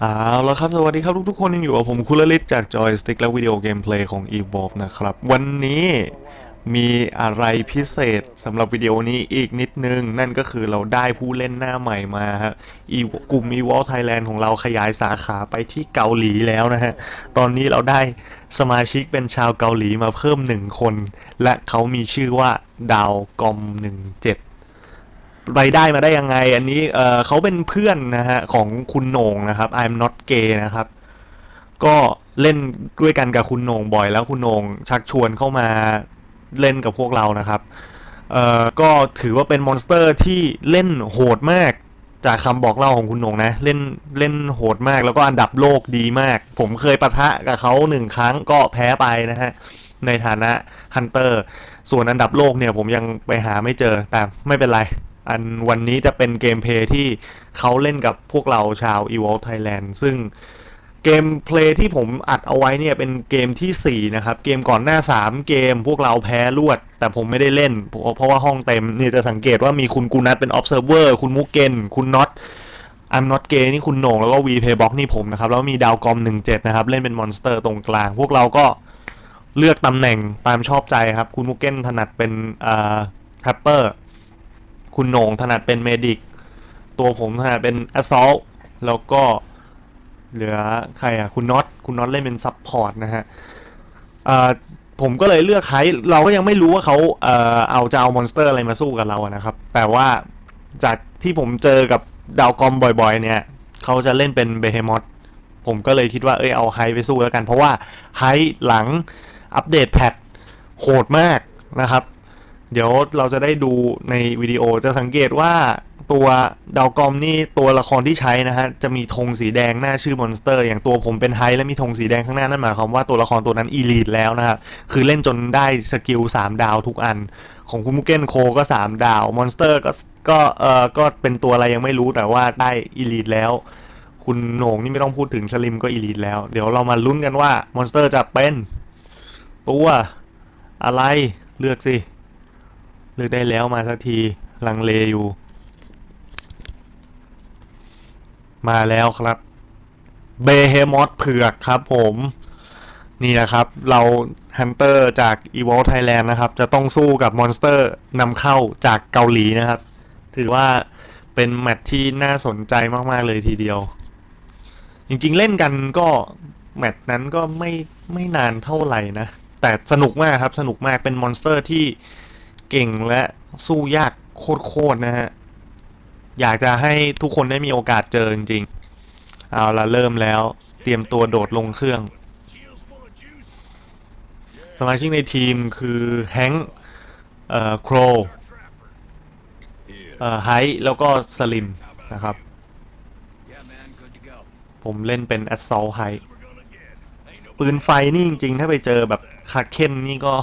เอาละครับสวัสดีครับทุกๆคนยังอยู่กับผมคุณลลิตจาก Joystick และวิดีโอเกมเพลย์ของ Evolve นะครับ วันนี้มีอะไรพิเศษสำหรับวิดีโอนี้อีกนิดนึง นั่นก็คือเราได้ผู้เล่นหน้าใหม่มาฮะกลุ่ม Evolve Thailand ของเราขยายสาขาไปที่เกาหลีแล้วนะฮะ ตอนนี้เราได้สมาชิกเป็นชาวเกาหลีมาเพิ่มหนึ่งคน และเขามีชื่อว่าดาวกอม17 ไปได้มาได้ยังไง อันนี้เอ่อเขาเป็นเพื่อนนะฮะของคุณโหน่งนะครับ I'm not gay นะครับ ก็เล่นด้วยกันกับคุณโหน่งบ่อยแล้วคุณโหน่งชักชวนเข้ามาเล่นกับพวกเรานะครับเอ่อก็ถือว่าเป็นมอนสเตอร์ที่เล่นโหดมากจากคำบอกเล่าของคุณโหน่งนะ เล่นเล่นโหดมากแล้วก็อันดับโลกดีมาก ผมเคยปะทะกับเขาหนึ่งครั้งก็แพ้ไปนะฮะ ในฐานะฮันเตอร์ ส่วนอันดับโลกเนี่ยผมยังไปหาไม่เจอแต่ไม่เป็นไร อันวันนี้จะเป็นเกมเพลย์ที่เขาเล่นกับพวกเราชาว Evolve Thailand ซึ่งเกมเพลย์ที่ผมอัดเอาไว้เนี่ยเป็นเกมทีสี่ 4 นะครับ เกมก่อนหน้า 3 เกมพวกเราแพ้รวด แต่ผมไม่ได้เล่น เพราะว่าห้องเต็มเนี่ยจะสังเกตว่ามีคุณกูนัทเป็น observer คุณมุกเกนคุณน็อต I'm not gay นี่คุณโหน่งแล้วก็ V Playbox นี่ผมนะครับ แล้วมีดาวกอม 17 นะครับ เล่นเป็นมอนสเตอร์ตรงกลาง พวกเราก็เลือกตำแหน่งตามชอบใจครับ คุณมุกเกนถนัดเป็นอ่าแฮปเปอร์ คุณโหน่งถนัดเป็นเมดิกตัวผมถนัดเป็น assault แล้วก็เหลือใครอะคุณน็อตคุณน็อตเล่นเป็นซับพอร์ตนะฮะผมก็เลยเลือกใครเราก็ยังไม่รู้ว่าเขาเออเอาจะเอามอนสเตอร์อะไรมาสู้กับเราอะนะครับ แต่ว่าจากที่ผมเจอกับดาวกอมบ่อยๆ เนี่ยเขาจะเล่นเป็นเบเฮมอ h ผมก็เลยคิดว่าเอ้ยเอาไฮไปสู้แล้วกัน เพราะว่าไฮหลังอัปเดตแพทโหดมากนะครับ เดี๋ยวเราจะได้ดูในวิดีโอจะสังเกตว่าตัวดาวกอมนี่ตัวละครที่ใช้นะฮะ จะมีธงสีแดงหน้าชื่อมอนสเตอร์ อย่างตัวผมเป็นไฮและมีธงสีแดงข้างหน้านั่นหมายความว่าตัวละครตัวนั้นอีลีทแล้วนะครับคือเล่นจนได้สกิล 3 ดาวทุกอัน ของคุณมุกเกนโคก็ 3 ดาวมอนสเตอร์ก็ก็เออก็เป็นตัวอะไรยังไม่รู้แต่ว่าได้อีลีทแล้ว คุณโหน่งนี่ไม่ต้องพูดถึงสลิมก็อีลีทแล้ว เดี๋ยวเรามาลุ้นกันว่ามอนสเตอร์จะเป็น ตัวอะไรเลือกสิ เลือกได้แล้วมาสักที ลังเลอยู่ มาแล้วครับเบเฮมอ h เผือกครับผม นี่นะครับ เราฮันเตอร์จาก e v o l Thailand นะครับ จะต้องสู้กับมอนสเตอร์นำเข้าจากเกาหลีนะครับ ถือว่าเป็นแมตช์ที่น่าสนใจมาก ๆ เลยทีเดียว จริง ๆ เล่นกันก็แมตช์นั้นก็ไม่ไม่นานเท่าไหร่นะ แต่สนุกมากครับ สนุกมากเป็นมอนสเตอร์ที่ เก่งและสู้ยากโคตรๆนะฮะ อยากจะให้ทุกคนได้มีโอกาสเจอจริงๆ เอาละเริ่มแล้วเตรียมตัวโดดลงเครื่อง สมาชิกในทีมคือแฮงค์เอ่อโครเอ่อไฮแล้วก็สลิมนะครับ ผมเล่นเป็น Assault High ปืนไฟนี่จริงๆ ถ้าไปเจอแบบคาเคนนี่ก็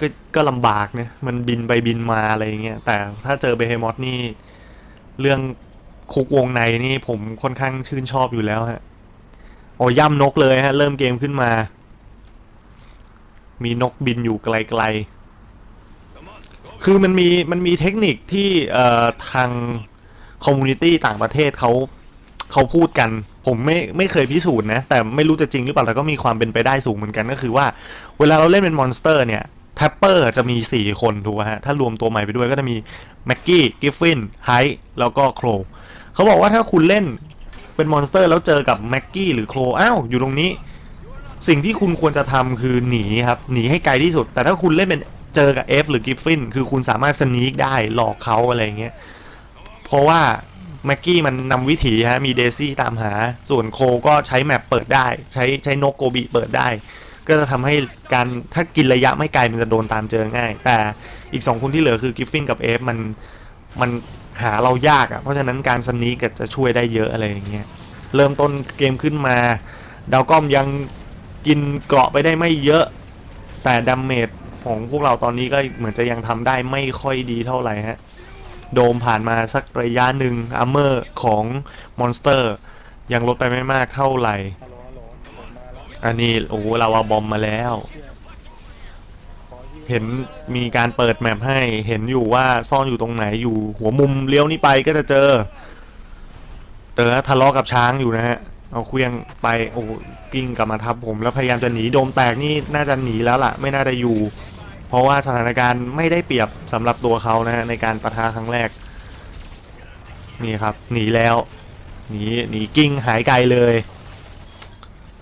ก็ก็ลำบากเนี่ยมันบินไปบินมาอะไรอย่างเงี้ยแต่ถ้าเจอเบเฮมอ h นี่ เรื่องคุกวงในนี่ผมค่อนข้างชื่นชอบอยู่แล้วฮะโอ้ย่ำนกเลยฮะ เริ่มเกมขึ้นมา มีนกบินอยู่ไกลๆ คือมันมีมันมีเทคนิคที่เอ่อทางคอมมูนิตี้ต่างประเทศเขาเขาพูดกัน ผมไม่ไม่เคยพิสูจน์นะ แต่ไม่รู้จะจริงหรือเปล่าแต่ก็มีความเป็นไปได้สูงเหมือนกันก็คือว่า เวลาเราเล่นเป็นมอนสเตอร์เนี่ย แทปเปอร์จะมี 4 คนถูกไหมฮะ ถ้ารวมตัวใหม่ไปด้วยก็จะมีแม็กกี้กิฟฟินไฮแล้วก็โครเขาบอกว่าถ้าคุณเล่นเป็นมอนสเตอร์แล้วเจอกับแม็กกี้หรือโครอ้าวอยู่ตรงนี้ สิ่งที่คุณควรจะทำคือหนีครับ หนีให้ไกลที่สุด แต่ถ้าคุณเล่นเป็นเจอกับ F หรือกิฟฟินคือคุณสามารถสนีกได้หลอกเขาอะไรอย่างเงี้ยเพราะว่าแม็กกี้มันนำวิถีฮะมีเดซี่ตามหา ส่วนโคก็ใช้แมปเปิดได้ ใช้ใช้นกโกบิเปิดได้ ก็จะทำให้การถ้ากินระยะไม่ไกลมันจะโดนตามเจอง่าย แต่อีก 2 คนที่เหลือคือกิฟฟินกับเอฟมันมันหาเรายากอะ่ะ เพราะฉะนั้นการสนีกก็จะช่วยได้เยอะอะไรอย่างเงี้ยเริ่มต้นเกมขึ้นมา ดาวก้อมยังกินเกราะไปได้ไม่เยอะ แต่ดาเมจของพวกเราตอนนี้ก็เหมือนจะยังทำได้ไม่ค่อยดีเท่าไหร่ฮะ โดมผ่านมาสักระยะหนึ่งอาร์เมอร์ของมอนสเตอร์ยังลดไปไม่มากเท่าไหร่ อันนี้โอ้โหเราเอาบอมมาแล้ว เห็นมีการเปิดแมปให้เห็นอยู่ว่าซ่อนอยู่ตรงไหนอยู่ หัวมุมเลี้ยวนี้ไปก็จะเจอ เจอทะเลาะกับช้างอยู่นะฮะ เอาเครื่องไปโอ้โหกิ้งกลับมาทับผมแล้วพยายามจะหนีโดมแตกนี่น่าจะหนีแล้วล่ะ ไม่น่าจะอยู่ เพราะว่าสถานการณ์ไม่ได้เปรียบสำหรับตัวเขานะฮะในการประทะครั้งแรกนี่ครับหนีแล้วหนีหนีกิ้งหายไกลเลย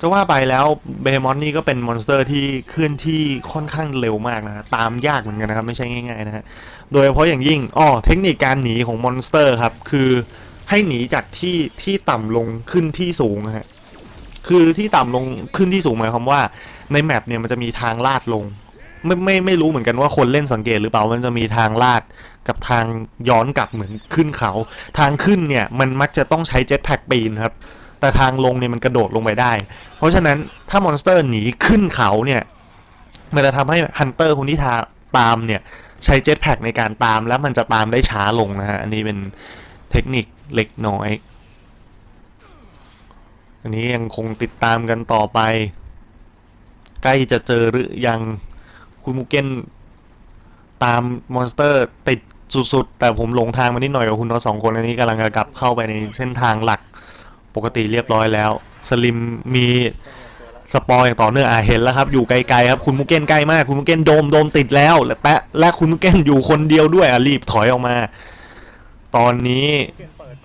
จะว่าไปแล้วเบมอนนี่ก็เป็นมอนสเตอร์ที่เคลื่อนที่ค่อนข้างเร็วมากนะ ตามยากเหมือนกันนะครับ ไม่ใช่ง่ายๆนะฮะ โดยเฉพาะอย่างยิ่งอ๋อเทคนิคการหนีของมอนสเตอร์ครับ คือให้หนีจากที่ที่ต่ำลงขึ้นที่สูงนะฮะ คือที่ต่ำลงขึ้นที่สูงหมายความว่าในแมปเนี่ยมันจะมีทางลาดลง ไม่ไม่ไม่รู้เหมือนกันว่าคนเล่นสังเกตหรือเปล่ามันจะมีทางลาดกับทางย้อนกลับเหมือนขึ้นเขา ทางขึ้นเนี่ยมันมักจะต้องใช้เจ็ตแพ็กปีนครับ แต่ทางลงเนี่ยมันกระโดดลงไปได้ เพราะฉะนั้นถ้ามอนสเตอร์หนีขึ้นเขาเนี่ยมันจะทำให้ฮันเตอร์คนที่ทาตามเนี่ยใช้เจ็ตแพ็กในการตามแล้วมันจะตามได้ช้าลงนะฮะ อันนี้เป็นเทคนิคเล็กน้อย อันนี้ยังคงติดตามกันต่อไป ใกล้จะเจอหรือยังคุณมูเกนตามมอนสเตอร์ติดสุดๆ แต่ผมหลงทางมานิดหน่อยกับคุณทั้งสองคน อันนี้กำลังจะกลับเข้าไปในเส้นทางหลัก ปกติเรียบร้อยแล้ว สลิมมีสปอยอย่างต่อเนื่องอะเห็นแล้วครับ อยู่ไกลๆครับ คุณมุกเก้นใกล้มาก คุณมุกเก้นโดมโดมติดแล้ว และแปะและคุณมุกเก้นอยู่คนเดียวด้วยอะรีบถอยออกมา ตอนนี้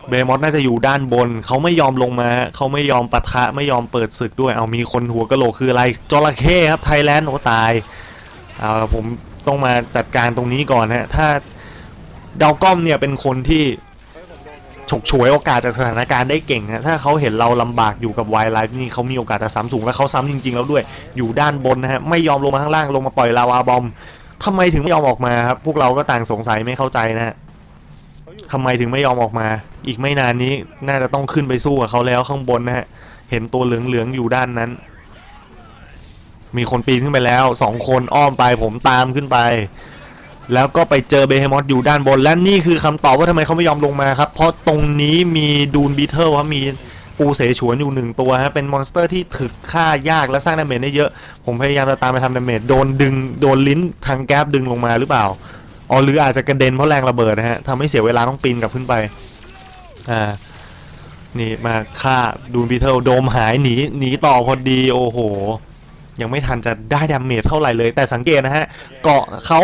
เบมอสน่าจะอยู่ด้านบน เขาไม่ยอมลงมา เขาไม่ยอมปะทะไม่ยอมเปิดศึกด้วย เอามีคนหัวกะโหลกคืออะไรจระเข้ครับไทยแลนด์โอ้ตายเอาผมต้องมาจัดการตรงนี้ก่อนฮะถ้าดาวก้อมเนี่ยเป็นคนที่ ฉกฉวยโอกาสจากสถานการณ์ได้เก่งนะถ้าเขาเห็นเราลำบากอยู่กับไวไลฟ์นี่เขามีโอกาสจะซ้ำสูงและเขาซ้ำจริง ๆ แล้วด้วยอยู่ด้านบนนะฮะไม่ยอมลงมาข้างล่างลงมาปล่อยลาวาบอมทำไมถึงไม่ยอมออกมาครับพวกเราก็ต่างสงสัยไม่เข้าใจนะฮะทำไมถึงไม่ยอมออกมา อีกไม่นานนี้น่าจะต้องขึ้นไปสู้กับเขาแล้วข้างบนนะฮะเห็นตัวเหลืองๆอยู่ด้านนั้น มีคนปีนขึ้นไปแล้วสองคนอ้อมไปผมตามขึ้นไป แล้วก็ไปเจอเบเฮมอสอยู่ด้านบน และนี่คือคำตอบว่าทำไมเขาไม่ยอมลงมาครับ เพราะตรงนี้มีดูนบีเทิลครับมีปูเสฉวนอยู่หนึ่งตัวฮะเป็นมอนสเตอร์ที่ถึกฆ่ายากและสร้างดาเมจได้เยอะ ผมพยายามจะตามไปทำดาเมจโดนดึงโดนลิ้นทางแก๊บดึงลงมาหรือเปล่าอ๋อหรืออาจจะกระเด็นเพราะแรงระเบิดนะฮะทำให้เสียเวลาต้องปีนกลับขึ้นไปอ่านี่มาฆ่าดูนบีเทิลโดมหายหนีหนีต่อพอดีโอ้โห ยังไม่ทันจะได้ดาเมจเท่าไหร่เลย แต่สังเกตนะฮะเกาะเขา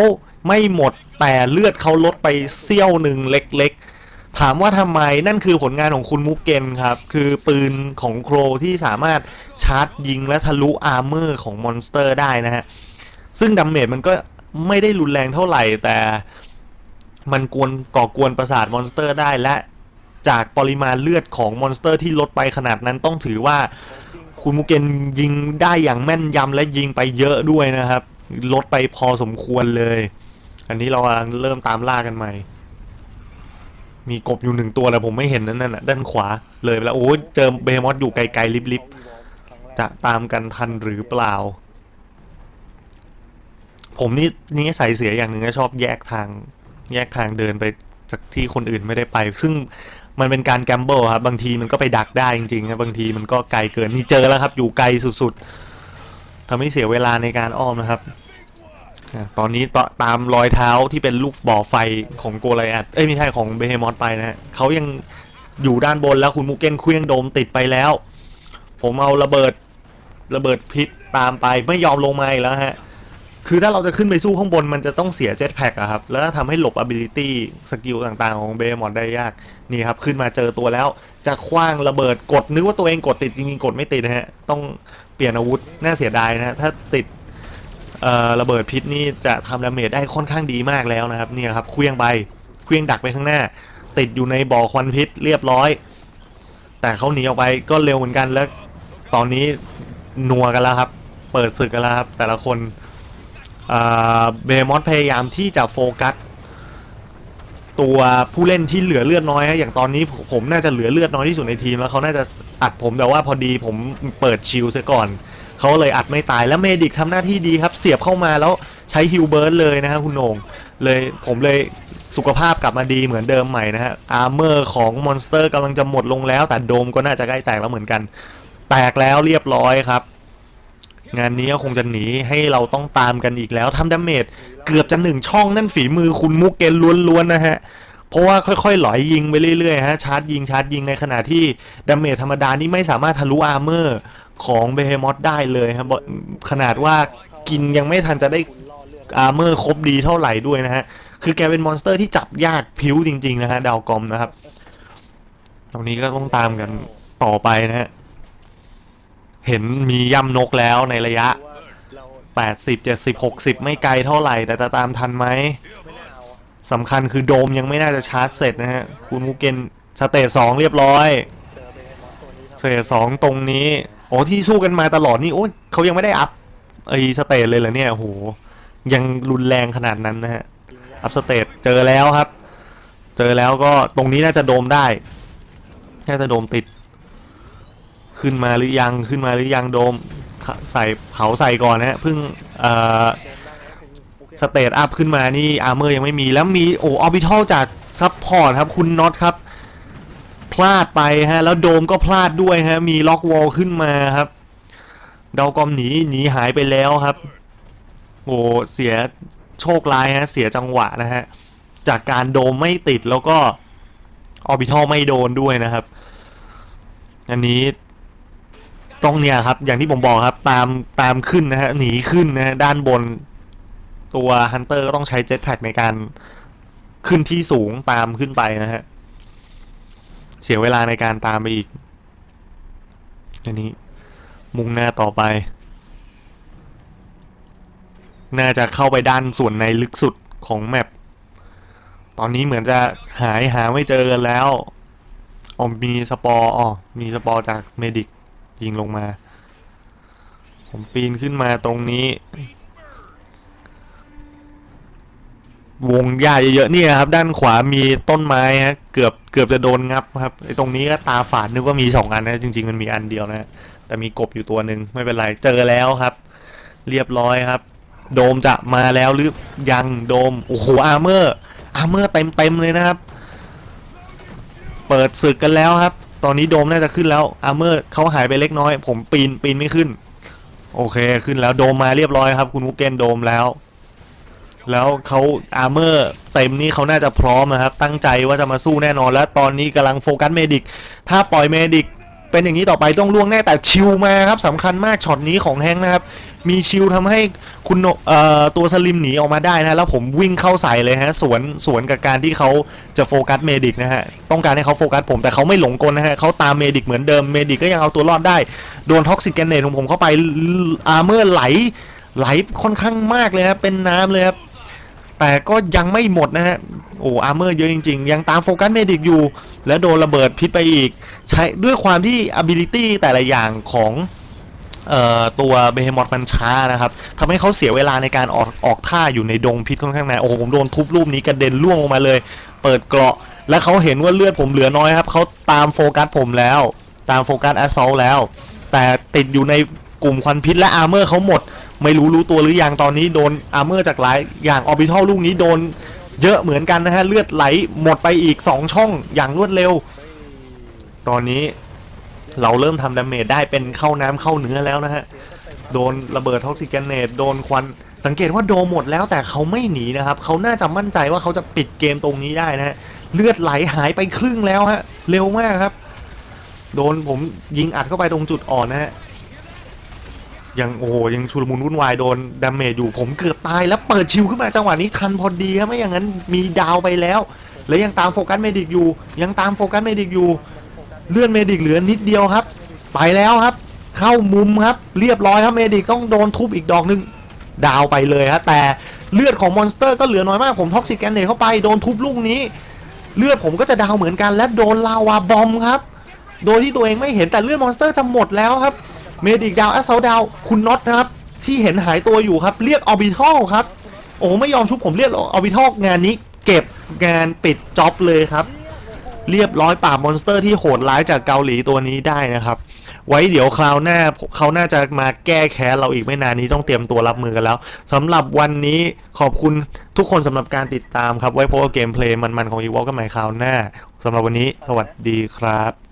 ไม่หมดแต่เลือดเขาลดไปเสี้ยวหนึ่งเล็กๆ ถามว่าทำไมนั่นคือผลงานของคุณมุกเกนครับ คือปืนของโครที่สามารถชาร์จยิงและทะลุอาร์เมอร์ของมอนสเตอร์ได้นะฮะ ซึ่งดาเมจมันก็ไม่ได้รุนแรงเท่าไหร่แต่มันกวนก่อกวนประสาทมอนสเตอร์ได้และจากปริมาณเลือดของมอนสเตอร์ที่ลดไปขนาดนั้นต้องถือว่าคุณมุกเกนยิงได้อย่างแม่นยำและยิงไปเยอะด้วยนะครับ ลดไปพอสมควรเลย อันนี้เรากำลังเริ่มตามล่ากันใหม่ มีกบอยู่หนึ่งตัวแต่ผมไม่เห็นนั่นน่ะด้านขวาเลยไปแล้วโอ้เจอเบมอสอยู่ไกลๆลิบๆจะตามกันทันหรือเปล่า ผมนี่นี่ใส่เสียอย่างหนึ่งก็ชอบแยกทาง แยกทางเดินไปจากที่คนอื่นไม่ได้ไป ซึ่งมันเป็นการแกมเบิลครับ บางทีมันก็ไปดักได้จริงๆครับบางทีมันก็ไกลเกินนี่เจอแล้วครับ อยู่ไกลสุดๆทำให้เสียเวลาในการอ้อมนะครับ อะตอนนี้ตตามรอยเท้าที่เป็นลูกบ่อไฟของโกไลอัดเอ้ยไม่ใช่ของเบเฮมอสไปนะฮะเขายังอยู่ด้านบนแล้วคุณมูเก้นเคลี้ยงโดมติดไปแล้ว ผมเอาระเบิดระเบิดพิษตามไปไม่ยอมลงมาอีกแล้วฮะ คือถ้าเราจะขึ้นไปสู้ข้างบนมันจะต้องเสียเจ็ตแพ็กอะครับ แล้วทำให้หลบ ability สกิลต่างๆ ของเบมอดได้ยาก นี่ครับ ขึ้นมาเจอตัวแล้ว จะคว้างระเบิดกดนึกว่าตัวเองกดติดจริงๆ กดไม่ติดนะฮะ ต้องเปลี่ยนอาวุธ น่าเสียดายนะฮะ ถ้าติด ระเบิดพิษนี่จะทำดาเมจได้ค่อนข้างดีมากแล้วนะครับเนี่ยครับเคลี้ยงไปเคลี้ยงดักไปข้างหน้า ติดอยู่ในบ่อควันพิษเรียบร้อย แต่เขาหนีออกไปก็เร็วเหมือนกันแล้วตอนนี้นัวกันแล้วครับ เปิดศึกกันแล้วครับ แต่ละคนเบมอสพยายามที่จะโฟกัสตัวผู้เล่นที่เหลือเลือดน้อยฮะอย่างตอนนี้ผมผมน่าจะเหลือเลือดน้อยที่สุดในทีมแล้วเขาน่าจะอัดผมแต่ว่าพอดีผมเปิดชิลซะก่อน เขาเลยอัดไม่ตายแล้วเมดิกทำหน้าที่ดีครับ เสียบเข้ามาแล้วใช้ฮิลเบิร์ดเลยนะฮะคุณโหนงเลยผมเลยสุขภาพกลับมาดีเหมือนเดิมใหม่นะฮะอาร์เมอร์ของมอนสเตอร์กำลังจะหมดลงแล้ว แต่โดมก็น่าจะใกล้แตกแล้วเหมือนกัน แตกแล้วเรียบร้อยครับ งานนี้ก็คงจะหนีให้เราต้องตามกันอีกแล้วทำดาเมจเกือบจะหนึ่งช่องนั่นฝีมือคุณมุกเกนล้วนๆนะฮะเพราะว่าค่อยๆหลอยยิงไปเรื่อยๆฮะชาร์จยิงชาร์จยิงในขณะที่ดาเมจธรรมดานี่ไม่สามารถทะลุอาร์เมอร์ ของเบเฮมอสได้เลยครับขนาดว่ากินยังไม่ทันจะได้อาร์เมอร์ครบดีเท่าไหร่ด้วยนะฮะ คือแกเป็นมอนสเตอร์ที่จับยากพิ้วจริง ๆ นะฮะ ดาวกอมนะครับ ตรงนี้ก็ต้องตามกันต่อไปนะฮะ เห็นมีย่ำนกแล้วในระยะ 80 70 60 ไม่ไกลเท่าไหร่ แต่จะตามทันไหมสำคัญคือโดมยังไม่น่าจะชาร์จเสร็จนะฮะ คุณมูเกนสเตจสองเรียบร้อยสเตจสองตรงนี้ โอ้ที่สู้กันมาตลอดนี่โอ้ยเขายังไม่ได้อัพไอสเตจเลยเหรอเนี่ยโหยังรุนแรงขนาดนั้นนะฮะอัพสเตจเจอแล้วครับ เจอแล้วก็ตรงนี้น่าจะโดมได้น่าจะโดมติด ขึ้นมาหรือยังขึ้นมาหรือยังโดมใส่เขาใส่ก่อนนะฮะเพิ่งเอ่อสเตตอัพขึ้นมานี่อาร์เมอร์ยังไม่มีแล้วมีโอ้ออบิทัลจากซับพอร์ตครับคุณน็อตครับ พลาดไปฮะ แล้วโดมก็พลาดด้วยฮะ มีล็อกวอลขึ้นมาครับดาวกอมหนีหนีหายไปแล้วครับโอ้เสียโชคร้ายฮะ เสียจังหวะนะฮะ จากการโดมไม่ติดแล้วก็ออบิทัลไม่โดนด้วยนะครับ อันนี้ต้องเนี่ยครับ อย่างที่ผมบอกครับ ตามตามขึ้นนะฮะ หนีขึ้นนะฮะ ด้านบนตัวฮันเตอร์ก็ต้องใช้เจ็ตแพ k ในการขึ้นที่สูงตามขึ้นไปนะฮะ เสียเวลาในการตามไปอีก อันนี้ มุ่งหน้าต่อไป น่าจะเข้าไปด้านส่วนในลึกสุดของแมปตอนนี้เหมือนจะหายหาไม่เจอกันแล้วอ๋อมีสปอร์อ๋อมีสปอร์จากเมดิกยิงลงมา ผมปีนขึ้นมาตรงนี้ วงหญ้าเยอะๆเนี่ยครับ ด้านขวามีต้นไม้ฮะเกือบเกือบจะโดนงับครับไอ้ตรงนี้ก็ตาฝาดนึกว่ามีสองอันนะจริง ๆ มันมีอันเดียวนะแต่มีกบอยู่ตัวหนึ่งไม่เป็นไรเจอแล้วครับ เรียบร้อยครับ โดมจะมาแล้วหรือยังโดมโอ้โหอาร์เมอร์อาร์เมอร์เต็มเต็มเลยนะครับ เปิดศึกกันแล้วครับ ตอนนี้โดมน่าจะขึ้นแล้วอาร์เมอร์เขาหายไปเล็กน้อย ผมปีนปีนไม่ขึ้น โอเคขึ้นแล้วโดมมาเรียบร้อยครับ คุณวุกเกนโดมแล้ว แล้วเขาอาร์เมอร์เต็มนี่เขาน่าจะพร้อมนะครับ ตั้งใจว่าจะมาสู้แน่นอน แล้วตอนนี้กำลังโฟกัสเมดิก ถ้าปล่อยเมดิก เป็นอย่างนี้ต่อไปต้องล่วงแน่แต่ชิลมาครับสำคัญมากช็อตนี้ของแฮงนะครับ มีชิลทำให้คุณตัวสลิมหนีออกมาได้นะแล้วผมวิ่งเข้าใส่เลยฮะสวนสวนกับการที่เขาจะโฟกัสเมดิกนะฮะต้องการให้เขาโฟกัสผมแต่เขาไม่หลงกลนะฮะเขาตามเมดิกเหมือนเดิมเมดิกก็ยังเอาตัวรอดได้โดนท็อกซิกแกนเนตของผมเข้าไปอาร์เมอร์ไหลไหลค่อนข้างมากเลยครับเป็นน้ำเลยครับ แต่ก็ยังไม่หมดนะฮะ โอ้อาร์เมอร์เยอะจริง ๆ ยังตามโฟกัสเมดิกอยู่ แล้วโดนระเบิดพิษไปอีก ใช้ด้วยความที่ ability แต่ละอย่างของออตัวเบเฮมอตมันช้านะครับทำให้เขาเสียเวลาในการออกออกท่าอยู่ในดงพิษค่อนข้างนานโอ้โหผมโดนทุบรูปนี้กระเด็นล่วงลงมาเลย เปิดเกราะ แล้วเขาเห็นว่าเลือดผมเหลือน้อยครับเขาตามโฟกัสผมแล้ว ตามโฟกัสแอสซอลแล้ว แต่ติดอยู่ในกลุ่มควันพิษและอาร์เมอร์เขาหมด ไม่รู้รู้ตัวหรือยังตอนนี้โดนอาร์เมอร์จากหลายอย่างออบิทัลลูกนี้โดนเยอะเหมือนกันนะฮะ เลือดไหลหมดไปอีก 2 ช่องอย่างรวดเร็ว ตอนนี้เราเริ่มทำดาเมจได้เป็นเข้าน้ำเข้าเนื้อแล้วนะฮะ โดนระเบิดท็อกซิกเนตโดนควัน สังเกตว่าโดนหมดแล้วแต่เขาไม่หนีนะครับ เขาน่าจะมั่นใจว่าเขาจะปิดเกมตรงนี้ได้นะฮะ เลือดไหลหายไปครึ่งแล้วฮะ เร็วมากครับ โดนผมยิงอัดเข้าไปตรงจุดอ่อนนะฮะ ยังโอ้โหยังชุลมุนวุ่นวายโดนดาเมจอยู่ผมเกือบตายแล้วเปิดชิวขึ้นมาจังหวะนี้ทันพอดีครับไม่อย่างนั้นมีดาวไปแล้ว แล้วยังตามโฟกัสเมดิกอยู่ ยังตามโฟกัสเมดิกอยู่ เลื่อนเมดิกเหลือนิดเดียวครับ ไปแล้วครับ เข้ามุมครับ เรียบร้อยครับเมดิกต้องโดนทุบอีกดอกหนึ่งดาวไปเลยฮะแต่เลือดของมอนสเตอร์ก็เหลือน้อยมากผมท็อกซิกแกนเนตเข้าไปโดนทุบลูกนี้ เลือดผมก็จะดาวเหมือนกันและโดนลาวาบอมครับ โดยที่ตัวเองไม่เห็นแต่เลือดมอนสเตอร์จะหมดแล้วครับ เมดิกดาวแอสเซลดาวคุณน็อตนะครับ ที่เห็นหายตัวอยู่ครับ เรียกออบิทัลครับ โอ้ไม่ยอมชุบผมเรียกออบิทัลงานนี้เก็บงานปิดจ็อบเลยครับ เรียบร้อยปรามอนสเตอร์ที่โหดร้ายจากเกาหลีตัวนี้ได้นะครับ ไว้เดี๋ยวคราวหน้าเขาน่าจะมาแก้แค้นเราอีกไม่นานนี้ต้องเตรียมตัวรับมือกันแล้วสำหรับวันนี้ขอบคุณทุกคนสำหรับการติดตามครับ ไว้พบกับเกมเพลย์มันๆของอีวอลกันใหม่คราวหน้าสำหรับวันนี้สวัสดีครับ